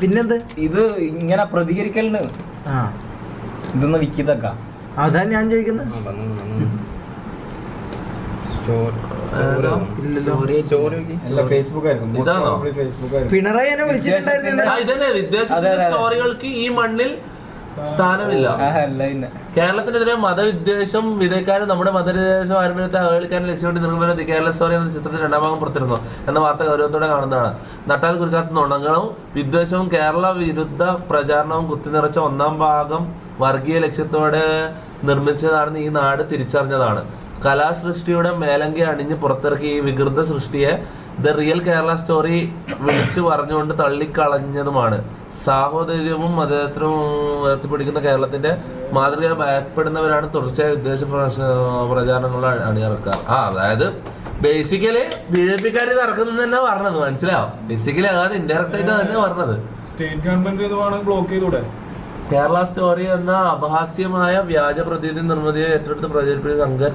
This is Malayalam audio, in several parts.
പിന്നെന്ത്? ഇത് ഇങ്ങനെ പ്രതികരിക്കലുണ്ട്. ആ. ഇതൊന്ന് വിക്കിതൊക്ക. അതാ ഞാൻ ചോദിക്കുന്നത് പിണറായി എന്നെ വിളിച്ചിട്ടുണ്ടായിരുന്നില്ല. സ്റ്റോറികൾക്ക് ഈ മണ്ണിൽ സ്ഥാനമില്ല. കേരളത്തിനെതിരെ മതവിദ്വേഷം വിതയ്ക്കാനും നമ്മുടെ മതവിദ്വേഷം ആരംഭത്തെ അവഹേളിക്കാനും ലക്ഷ്യമിട്ട് ദി കേരള സ്റ്റോറി എന്ന ചിത്രത്തിന്റെ രണ്ടാം ഭാഗം പുറത്തിരുന്നു എന്ന വാർത്ത ഗൗരവത്തോടെ കാണുന്നതാണ്. നട്ടാൽ കുരുക്കാത്ത നുണങ്ങളും വിദ്വേഷവും കേരള വിരുദ്ധ പ്രചാരണവും കുത്തിനിറച്ച ഒന്നാം ഭാഗം വർഗീയ ലക്ഷ്യത്തോടെ നിർമ്മിച്ചതാണെന്ന് ഈ നാട് തിരിച്ചറിഞ്ഞതാണ്. കലാസൃഷ്ടിയുടെ മേലങ്കി അണിഞ്ഞ് പുറത്തിറക്കിയ ഈ വികൃത സൃഷ്ടിയെ ദ റിയൽ കേരള സ്റ്റോറി വിളിച്ചു പറഞ്ഞുകൊണ്ട് തള്ളിക്കളഞ്ഞതുമാണ്. സാഹോദര്യവും മതേതരവും ഉയർത്തിപ്പിടിക്കുന്ന കേരളത്തിന്റെ മാതൃക ഭയപ്പെടുന്നവരാണ് തുടർച്ചയായ വിദേശ പ്രചാരണങ്ങളിൽ അണിയറക്കാർ. ആ അതായത് ബേസിക്കലി ബി ജെ പിക്കാർ ഇത് ഇറക്കുന്നത് തന്നെ പറഞ്ഞത്. മനസ്സിലാവും ബേസിക്കലി അതായത് ഇൻഡയറക്റ്റ് ആയിട്ട് തന്നെ പറഞ്ഞത്. സ്റ്റേറ്റ് ഗവൺമെന്റ് ബ്ലോക്ക് ചെയ്തൂടെ? കേരള സ്റ്റോറി എന്ന അപഹാസ്യമായ വ്യാജ പ്രതീതി നിർമ്മിതിയെ ഏറ്റെടുത്ത് പ്രചരിപ്പിച്ച ശങ്കർ!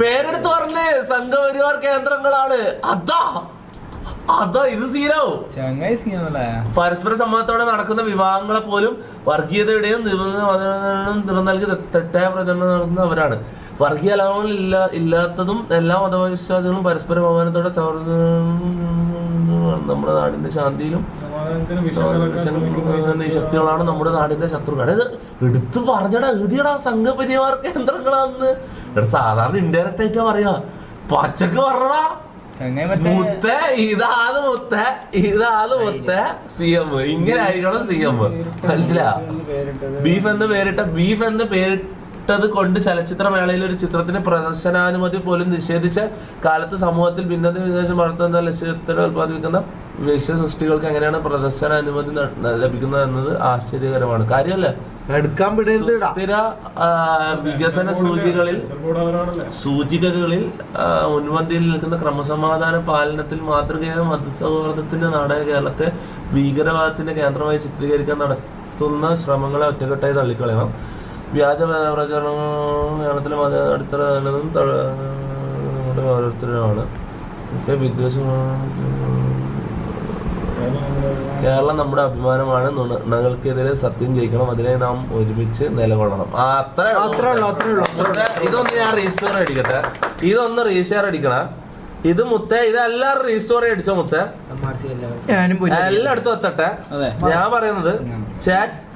പേരെടുത്ത് പറഞ്ഞേ സംഘപരിവാർ കേന്ദ്രങ്ങളാണ്. അതാ അതാ ഇത് സീനാവും. ചങ്ങായി സീനല്ലേ? പരസ്പര സമ്മതത്തോടെ നടക്കുന്ന വിവാഹങ്ങളെ പോലും വർഗീയതയുടെയും നിറനൽകി തെറ്റായ പ്രചരണം നടത്തുന്നവരാണ് വർഗീയ അലങ്ങൾ ഇല്ല ഇല്ലാത്തതും എല്ലാ മതവിശ്വാസികളും പരസ്പര ബഹുമാനത്തോടെ സൗഹൃദ നമ്മുടെ നാടിന്റെ ശാന്തിയിലും ശക്തികളാണ് നമ്മുടെ നാടിന്റെ ശത്രുക്കൾ അതായത് എടുത്തു പറഞ്ഞടാ എഴുതിയടാ സംഘപരിവാർ കേന്ദ്രങ്ങളാന്ന്. സാധാരണ ഇൻഡയറക്റ്റ് ആയിട്ടാ പറയാ. പച്ചക്ക് പറഞ്ഞടാ. മുത്ത ഇതാണ് മുത്ത ഇതാണ് മുത്ത സി എം. ഇങ്ങനെ ആയിരിക്കണം സി എം. മനസ്സിലാ ബീഫ് എന്ന് പേരിട്ട ബീഫ് എന്ന് പേരിട്ടത് കൊണ്ട് ചലച്ചിത്രമേളയിൽ ഒരു ചിത്രത്തിന് പ്രദർശനാനുമതി പോലും നിഷേധിച്ച കാലത്ത് സമൂഹത്തിൽ ഭിന്നത വിദേശം വളർത്തുന്ന ലക്ഷ്യത്തോടെ ഉത്പാദിപ്പിക്കുന്ന വിശ്വ സൃഷ്ടികൾക്ക് എങ്ങനെയാണ് പ്രദർശന അനുമതി ലഭിക്കുന്നത് എന്നത് ആശ്ചര്യകരമാണ്. കാര്യമല്ലേ? എടുക്കാൻ സ്ഥിര വികസന സൂചികളിൽ സൂചികകളിൽ മുൻപന്തിയിൽ നിൽക്കുന്ന ക്രമസമാധാന പാലനത്തിൽ മാതൃകയായ മതസൗഹാർദ്ദത്തിന്റെ നാടായ കേരളത്തെ ഭീകരവാദത്തിന്റെ കേന്ദ്രമായി ചിത്രീകരിക്കാൻ നടത്തുന്ന ശ്രമങ്ങളെ ഒറ്റക്കെട്ടായി തള്ളിക്കളയണം. വ്യാജ പ്ര- പ്രചരണങ്ങൾ കേരളത്തിലെ മത അടിത്തറ നല്ലതും നിങ്ങളുടെ ഓരോരുത്തരുമാണ് ഒക്കെ വിദ്വേഷങ്ങൾ കേരളം നമ്മുടെ അഭിമാനമാണ്. നുണകൾക്കെതിരെ സത്യം ജയിക്കണം. അതിനെ നാം ഒരുമിച്ച് നിലകൊള്ളണം. ആ, അത്ര. ഇതൊന്ന് ഞാൻ റീസ്റ്റോർ അടിക്കട്ടെ. ഇതൊന്ന് റീഷെയർ അടിക്കണ. ഇത് മുത്തേ ഇത് എല്ലാവരും റീസ്റ്റോർ അടിച്ചോ മുത്തേ? ഞാനും പോയി എല്ലായിടത്തും എത്തട്ടെ. അതെ. ഞാൻ പറയുന്നത് ചാറ്റ്